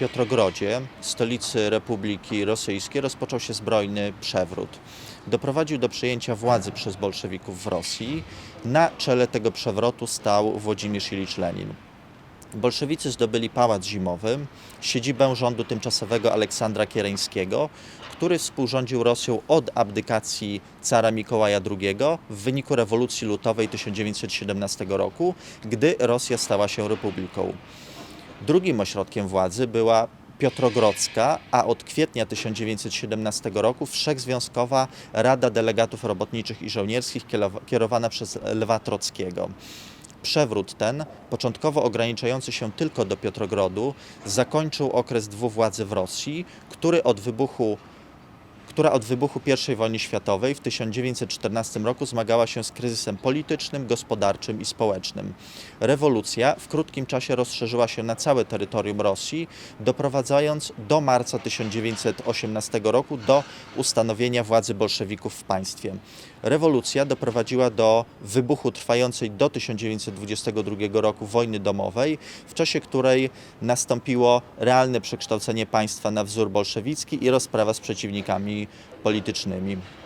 Piotrogrodzie, stolicy Republiki Rosyjskiej, rozpoczął się zbrojny przewrót. Doprowadził do przejęcia władzy przez bolszewików w Rosji. Na czele tego przewrotu stał Włodzimierz Ilicz Lenin. Bolszewicy zdobyli Pałac Zimowy, siedzibę rządu tymczasowego Aleksandra Kiereńskiego, który współrządził Rosją od abdykacji cara Mikołaja II w wyniku rewolucji lutowej 1917 roku, gdy Rosja stała się republiką. Drugim ośrodkiem władzy była Piotrogrodzka, a od kwietnia 1917 roku Wszechzwiązkowa Rada Delegatów Robotniczych i Żołnierskich kierowa- kierowana przez Lwa Trockiego. Przewrót ten, początkowo ograniczający się tylko do Piotrogrodu, zakończył okres dwuwładzy w Rosji, który od wybuchu która od wybuchu I wojny światowej w 1914 roku zmagała się z kryzysem politycznym, gospodarczym i społecznym. Rewolucja w krótkim czasie rozszerzyła się na całe terytorium Rosji, doprowadzając do marca 1918 roku do ustanowienia władzy bolszewików w państwie. Rewolucja doprowadziła do wybuchu trwającej do 1922 roku wojny domowej, w czasie której nastąpiło realne przekształcenie państwa na wzór bolszewicki i rozprawa z przeciwnikami politycznymi.